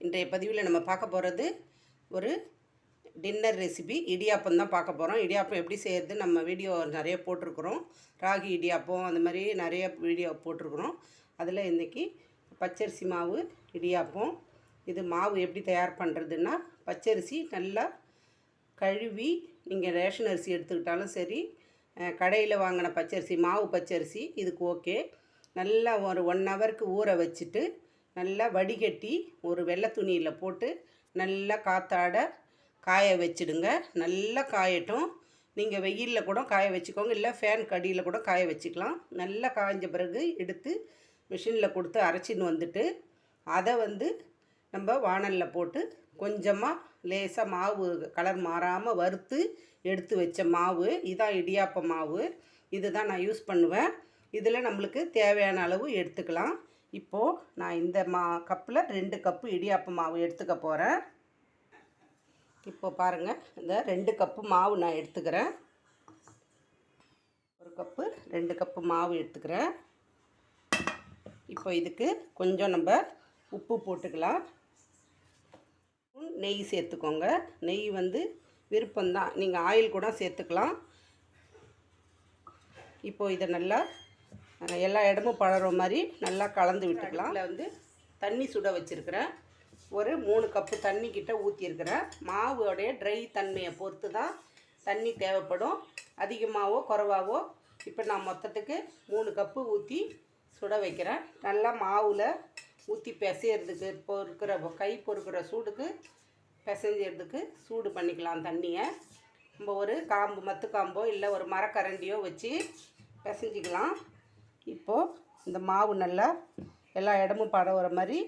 இன்றைய பதிவில் நம்ம பார்க்க போகிறது ஒரு டின்னர் ரெசிபி இடியாப்பம் தான் பார்க்க போகிறோம் இடியாப்பம் எப்படி செய்கிறது நம்ம வீடியோ நிறைய போட்டிருக்கிறோம். ராகி இடியாப்பம் அந்த மாதிரி நிறைய வீடியோ போட்டிருக்கிறோம். அதில் இன்றைக்கி பச்சரிசி மாவு இடியாப்பம் இது மாவு எப்படி தயார் பண்ணுறதுன்னா பச்சரிசி நல்லா கழுவி நீங்கள் ரேஷன் அரிசி எடுத்துக்கிட்டாலும் சரி கடையில் வாங்கின பச்சரிசி மாவு பச்சரிசி இதுக்கு ஓகே நல்லா ஒரு ஒன் ஹவருக்கு ஊற வச்சுட்டு நல்லா வடிகட்டி ஒரு வெள்ளை துணியில் போட்டு நல்லா காத்தாட காய வச்சிடுங்க. நல்லா காயட்டும். நீங்கள் வெயிலில் கூட காய வச்சுக்கோங்க. இல்லை ஃபேன் கடியில் கூட காய வச்சுக்கலாம். நல்லா காய்ஞ்ச பிறகு எடுத்து மிஷினில் கொடுத்து அரைச்சின்னு வந்துட்டு அதை வந்து நம்ம வாணலில் போட்டு கொஞ்சமாக லேசாக மாவு கலர் மாறாமல் வறுத்து எடுத்து வச்ச மாவு. இதான் இடியாப்ப மாவு. இது தான் நான் யூஸ் பண்ணுவேன். இதில் நம்மளுக்கு தேவையான அளவு எடுத்துக்கலாம். இப்போது நான் இந்த மா கப்பில் ரெண்டு கப்பு இடியாப்பு மாவு எடுத்துக்க போகிறேன் இப்போ பாருங்கள் இந்த ரெண்டு கப்பு மாவு நான் எடுத்துக்கிறேன். ஒரு கப்பு ரெண்டு கப்பு மாவு எடுத்துக்கிறேன். இப்போ இதுக்கு கொஞ்சம் நம்ம உப்பு போட்டுக்கலாம். நெய் சேர்த்துக்கோங்க. நெய் வந்து விருப்பம்தான். நீங்கள் ஆயில் கூட சேர்த்துக்கலாம். இப்போது இதை நல்லா எல்லா இடமும் பழற மாதிரி நல்லா கலந்து விட்டுக்கலாம். இதில் வந்து தண்ணி சுட வச்சுருக்கிறேன். ஒரு மூணு கப்பு தண்ணி கிட்ட ஊற்றிருக்கிறேன் மாவோடைய ட்ரை தன்மையை பொறுத்து தான் தண்ணி தேவைப்படும். அதிகமாகவோ குறவாகவோ இப்போ நான் மொத்தத்துக்கு மூணு கப்பு ஊற்றி சுட வைக்கிறேன். நல்லா மாவில் ஊற்றி பிசையிறதுக்கு பொறுக்கிற கை பொறுக்கிற சூடுக்கு பிசைஞ்சதுக்கு சூடு பண்ணிக்கலாம் தண்ணியை. நம்ம ஒரு காம்பு மத்து காம்போ இல்லை ஒரு மரக்கரண்டியோ வச்சு பிசைஞ்சிக்கலாம். இப்போது இந்த மாவு நல்லா எல்லா இடமும் பரவுற மாதிரி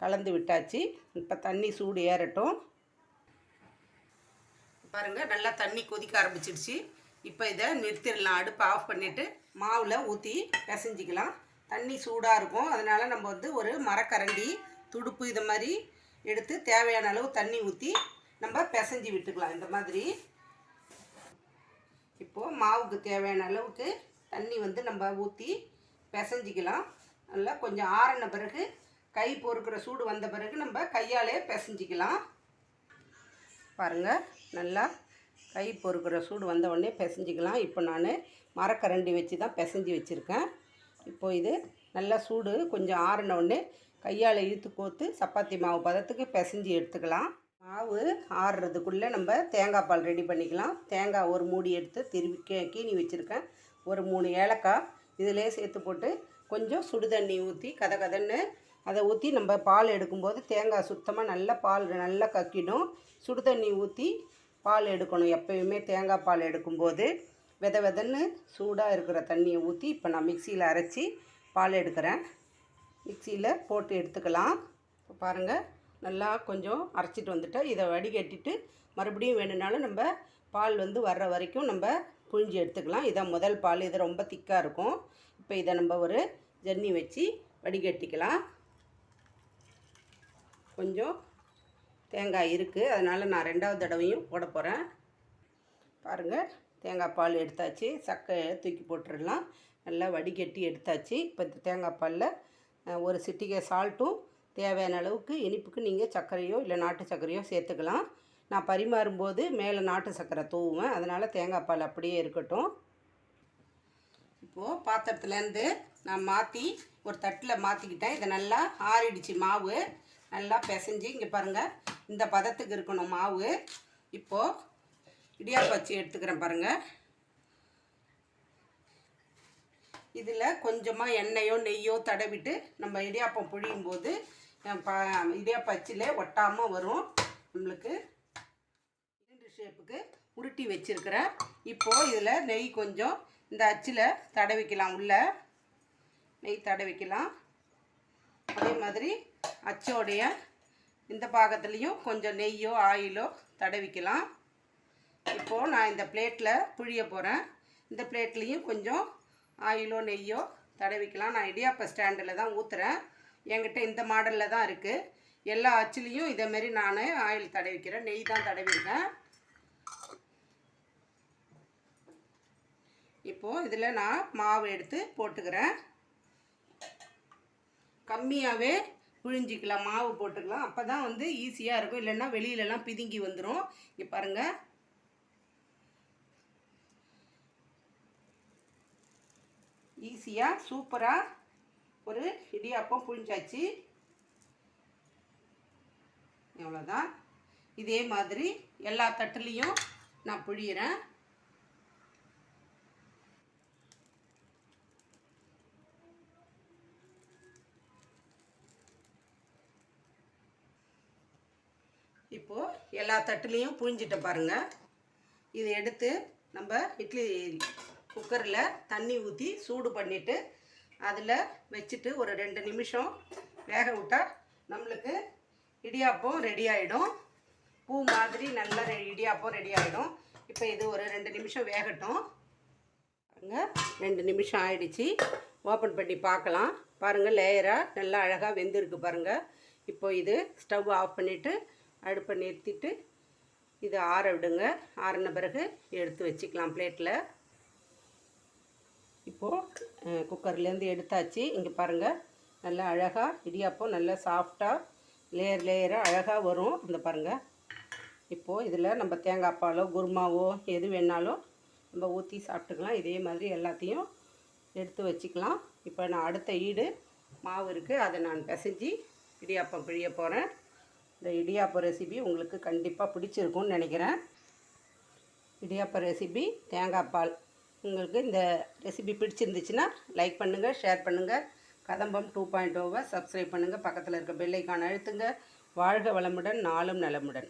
கலந்து விட்டாச்சு. இப்போ தண்ணி சூடு ஏறட்டும். பாருங்கள் நல்லா தண்ணி கொதிக்க ஆரம்பிச்சிடுச்சு. இப்போ இதை நிறுத்திடலாம். அடுப்பை ஆஃப் பண்ணிவிட்டு மாவில் ஊற்றி பிசைஞ்சிக்கலாம். தண்ணி சூடாக இருக்கும். அதனால் நம்ம வந்து ஒரு மரக்கரண்டி துடுப்பு இது மாதிரி எடுத்து தேவையான அளவு தண்ணி ஊற்றி நம்ம பிசைஞ்சு விட்டுக்கலாம். இந்த மாதிரி. இப்போது மாவுக்கு தேவையான அளவுக்கு தண்ணி வந்து நம்ம ஊற்றி பிசைஞ்சிக்கலாம். நல்லா கொஞ்சம் ஆறின பிறகு கை பொறுக்கிற சூடு வந்த பிறகு நம்ம கையாலே பிசைஞ்சிக்கலாம். பாருங்கள் நல்லா கை பொறுக்கிற சூடு வந்த உடனே பிசைஞ்சிக்கலாம். இப்போ நான் மரக்கரண்டி வச்சு தான் பிசைஞ்சு வச்சுருக்கேன். இப்போ இது நல்லா சூடு கொஞ்சம் ஆறின உடனே கையால் இழுத்து கோத்து சப்பாத்தி மாவு பதத்துக்கு பிசைஞ்சு எடுத்துக்கலாம். மாவு ஆறுறதுக்குள்ளே நம்ம தேங்காய் பால் ரெடி பண்ணிக்கலாம். தேங்காய் ஒரு மூடி எடுத்து திருவி கீணி கீனி வச்சுருக்கேன். ஒரு மூணு ஏலக்காய் இதிலே சேர்த்து போட்டு கொஞ்சம் சுடு தண்ணி ஊற்றி கதை கதன்னு அதை ஊற்றி நம்ம பால் எடுக்கும்போது தேங்காய் சுத்தமாக நல்லா பால் நல்லா கக்கிடும். சுடு தண்ணி ஊற்றி பால் எடுக்கணும். எப்பயுமே தேங்காய் பால் எடுக்கும்போது வித விதன்னு சூடாக இருக்கிற தண்ணியை ஊற்றி இப்போ நான் மிக்சியில் அரைச்சி பால் எடுக்கிறேன். மிக்சியில் போட்டு எடுத்துக்கலாம். இப்போ பாருங்கள் நல்லா கொஞ்சம் அரைச்சிட்டு வந்துட்டேன் இதை வடிகட்டிட்டு மறுபடியும் வேணும்னாலும் நம்ம பால் வந்து வர்ற வரைக்கும் நம்ம புழிஞ்சு எடுத்துக்கலாம். இதான் முதல் பால். இது ரொம்ப திக்காக இருக்கும். இப்போ இதை நம்ம ஒரு ஜன்னி வச்சு வடிகட்டிக்கலாம். கொஞ்சம் தேங்காய் இருக்குது அதனால் நான் ரெண்டாவது தடவையும் போட போகிறேன் பாருங்கள் தேங்காய் பால் எடுத்தாச்சு. சக்கையை தூக்கி போட்டுடலாம். நல்லா வடிகட்டி எடுத்தாச்சு. இப்போ இந்த தேங்காய் பாலில் ஒரு சிட்டிகை சால்ட்டும் தேவையான அளவுக்கு இனிப்புக்கு நீங்கள் சர்க்கரையோ இல்லை நாட்டு சர்க்கரையோ சேர்த்துக்கலாம். நான் பரிமாறும்போது மேலே நாட்டு சர்க்கரை தூவுவேன். அதனால் தேங்காய் பால் அப்படியே இருக்கட்டும். இப்போது பாத்திரத்துலேருந்து நான் மாற்றி ஒரு தட்டில் மாற்றிக்கிட்டேன் இதை நல்லா ஆறிடுச்சு மாவு. நல்லா பிசைஞ்சு இங்கே பாருங்கள் இந்த பதத்துக்கு இருக்கணும் மாவு. இப்போது இடியாப்பம் வச்சு எடுத்துக்கிறேன் பாருங்கள் இதில் கொஞ்சமாக எண்ணெயோ நெய்யோ தடவிட்டு நம்ம இடியாப்பம் புழியும் போது அஹ், ஒட்டாமல் வரும். நம்மளுக்கு ஷேப்புக்கு உருட்டி வச்சுருக்கிறேன். இப்போது இதில் நெய் கொஞ்சம் இந்த அச்சில் தடவிக்கலாம் உள்ள நெய் தடவிக்கலாம். அதே மாதிரி அச்சோடைய இந்த பாகத்துலேயும் கொஞ்சம் நெய்யோ ஆயிலோ தடவிக்கலாம். இப்போது நான் இந்த பிளேட்டில் புழிய போகிறேன் இந்த பிளேட்லேயும் கொஞ்சம் ஆயிலோ நெய்யோ தடவிக்கலாம். நான் இடியாப்ப ஸ்டாண்டில் தான் ஊற்றுறேன் என்கிட்ட இந்த மாடலில் தான் இருக்குது எல்லா அச்சுலேயும் இதேமாரி நான் ஆயில் தடவிக்கிறேன். நெய் தான் தடவிருக்கேன் இப்போது இதில் நான் மாவு எடுத்து போட்டுக்கிறேன். கம்மியாகவே புழிஞ்சிக்கலாம் மாவு போட்டுக்கலாம். அப்போ தான் வந்து ஈஸியாக இருக்கும். இல்லைன்னா வெளியிலலாம் பிதுங்கி வந்துடும் இங்கே பாருங்கள் ஈஸியாக சூப்பராக ஒரு இடியாப்பம் புழிஞ்சாச்சு. எவ்வளோதான் இதே மாதிரி எல்லா தட்டுலேயும் நான் புழியிறேன். இப்போது எல்லா தட்டுலேயும் புழிஞ்சிட்ட பாருங்கள் இதை எடுத்து நம்ம இட்லி குக்கரில் தண்ணி ஊற்றி சூடு பண்ணிவிட்டு அதில் வச்சுட்டு ஒரு ரெண்டு நிமிஷம் வேக விட்டால் நம்மளுக்கு இடியாப்பம் ரெடி ஆகிடும் பூ மாதிரி நல்ல ரெ- இடியாப்பம் ரெடி ஆகிடும் இப்போ இது ஒரு ரெண்டு நிமிஷம் வேகட்டும். அங்கே ரெண்டு நிமிஷம் ஆயிடுச்சு. ஓப்பன் பண்ணி பார்க்கலாம். பாருங்கள் லேயராக நல்லா அழகாக வெந்திருக்கு பாருங்கள் இப்போ இது ஸ்டவ் ஆஃப் பண்ணிவிட்டு அடுப்பை நிறுத்திட்டு இது ஆற விடுங்க. ஆறின பிறகு எடுத்து வச்சுக்கலாம் பிளேட்டில் இப்போது குக்கர்லேருந்து எடுத்தாச்சு. இங்கே பாருங்கள் நல்லா அழகாக இடியாப்பம் நல்லா சாஃப்டாக லேயர் லேயராக அழகாக வரும். இந்த பாருங்கள் இப்போது இதில் நம்ம தேங்காய் பாலோ குருமாவோ எது வேணாலும் நம்ம ஊற்றி சாப்பிட்டுக்கலாம். இதே மாதிரி எல்லாத்தையும் எடுத்து வச்சுக்கலாம். இப்போ நான் அடுத்த ஈடு மாவு இருக்குது அதை நான் பிசைஞ்சு இடியாப்பம் பிழிய போகிறேன் இந்த இடியாப்பம் ரெசிபி உங்களுக்கு கண்டிப்பாக பிடிச்சிருக்கும்னு நினைக்கிறேன். இடியாப்ப ரெசிபி தேங்காய் பால். உங்களுக்கு இந்த ரெசிபி பிடிச்சிருந்துச்சுன்னா லைக் பண்ணுங்கள் ஷேர் பண்ணுங்கள் கதம்பம் டூ பாயிண்ட் ஓவை சப்ஸ்கிரைப் பண்ணுங்கள் பக்கத்தில் இருக்க பெல்லைக்கான அழுத்துங்க. வாழ்க வளமுடன் நாளும் நலமுடன்.